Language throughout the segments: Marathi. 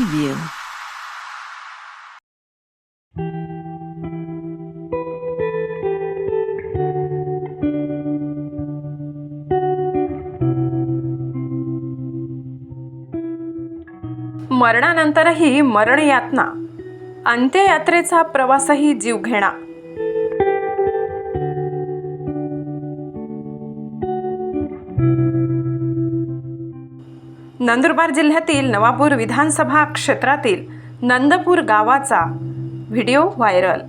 preview. मरणानंतरही मरण यातना अंत्ययात्रेचा प्रवासही जीवघेणा नंदुरबार जिल्ह्यातील नवापूर विधानसभा क्षेत्रातील नंदपूर गावाचा व्हिडिओ व्हायरल.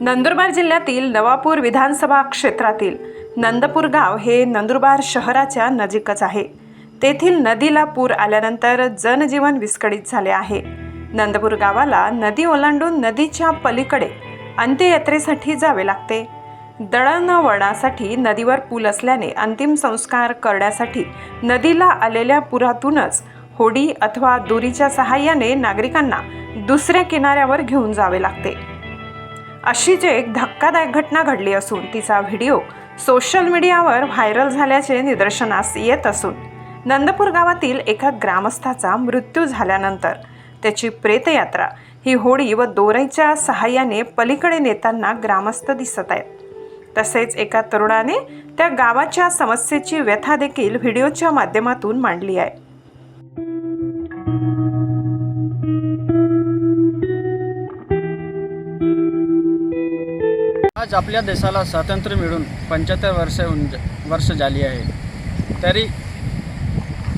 नंदुरबार जिल्ह्यातील नवापूर विधानसभा क्षेत्रातील नंदपूर गाव हे नंदुरबार शहराच्या नजीकच आहे. तेथील नदीला पूर आल्यानंतर जनजीवन विस्कळीत झाले आहे. नंदपूर गावाला नदी ओलांडून नदीच्या पलीकडे अंत्ययात्रेसाठी जावे लागते. दळणवळणासाठी नदीवर पूल असल्याने अंतिम संस्कार करण्यासाठी नदीला आलेल्या पुरातूनच होडी अथवा दोरीच्या सहाय्याने नागरिकांना दुसऱ्या किनाऱ्यावर घेऊन जावे लागते. अशीच एक धक्कादायक घटना घडली असून तिचा व्हिडिओ सोशल मीडियावर व्हायरल झाल्याचे निदर्शनास येत असून नंदपूर गावातील एका ग्रामस्थाचा मृत्यू झाल्यानंतर त्याची प्रेतयात्रा ही होडी व दोऱ्याच्या सहाय्याने पलीकडे नेताना ग्रामस्थ दिसत आहेत. तसेच एका तरुणाने त्या गावाच्या समस्येची व्यथा देखील व्हिडिओच्या माध्यमातून मांडली आहे. आज आपल्या देशाला स्वातंत्र्य मिळून पंच्याहत्तर वर्ष होऊन वर्ष झाली आहे. तरी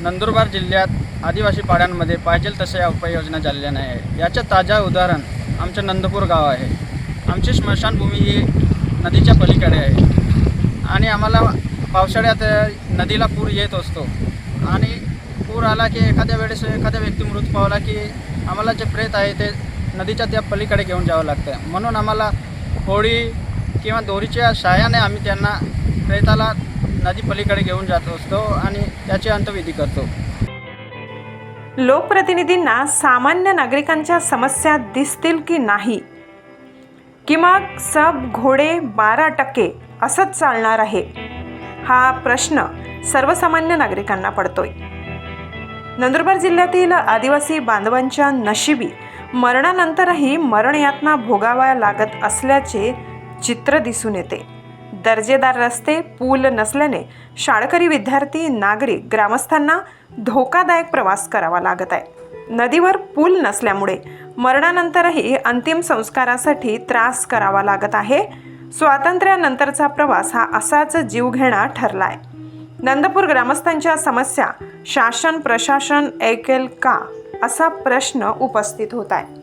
नंदुरबार जिल्ह्यात आदिवासी पाड्यांमध्ये पाहिजे तशा उपाययोजना झालेल्या नाही आहे याचं ताजा उदाहरण आमचं नंदपूर गाव आहे. आमची स्मशानभूमी ही नदीच्या पलीकडे आहे. आणि आम्हाला पावसाळ्यात नदीला पूर येत असतो. आणि पूर आला की एखाद्या वेळेस एखाद्या व्यक्ती मृत पावला की आम्हाला जे प्रेत आहे ते नदीच्या त्या पलीकडे घेऊन जावं लागतं. म्हणून आम्हाला होळी किंवा दोरीच्या सहाय्याने आम्ही त्यांना प्रेताला नदी पलीकडे घेऊन जात असतो आणि त्याची अंतविधी करतो. लोकप्रतिनिधींना सामान्य नागरिकांच्या समस्या दिसतील की नाही? कि मग सब घोडे बारा टक्के असंच चालणार आहे. हा प्रश्न सर्वसामान्य नागरिकांना पडतोय. नंदुरबार जिल्ह्यातील आदिवासी बांधवांच्या नशिबी मरणानंतरही मरणयातना भोगाव्या लागत असल्याचे चित्र दिसून येते. दर्जेदार रस्ते पूल नसल्याने शाळकरी विद्यार्थी नागरिक ग्रामस्थांना धोकादायक प्रवास करावा लागत आहे. नदीवर पूल नसल्यामुळे मरणानंतरही अंतिम संस्कारासाठी त्रास करावा लागत आहे. स्वातंत्र्यानंतरचा प्रवास हा असाच जीवघेणा ठरला आहे नंदपूर ग्रामस्थांच्या समस्या शासन प्रशासन ऐकेल का? असा प्रश्न उपस्थित होत आहे.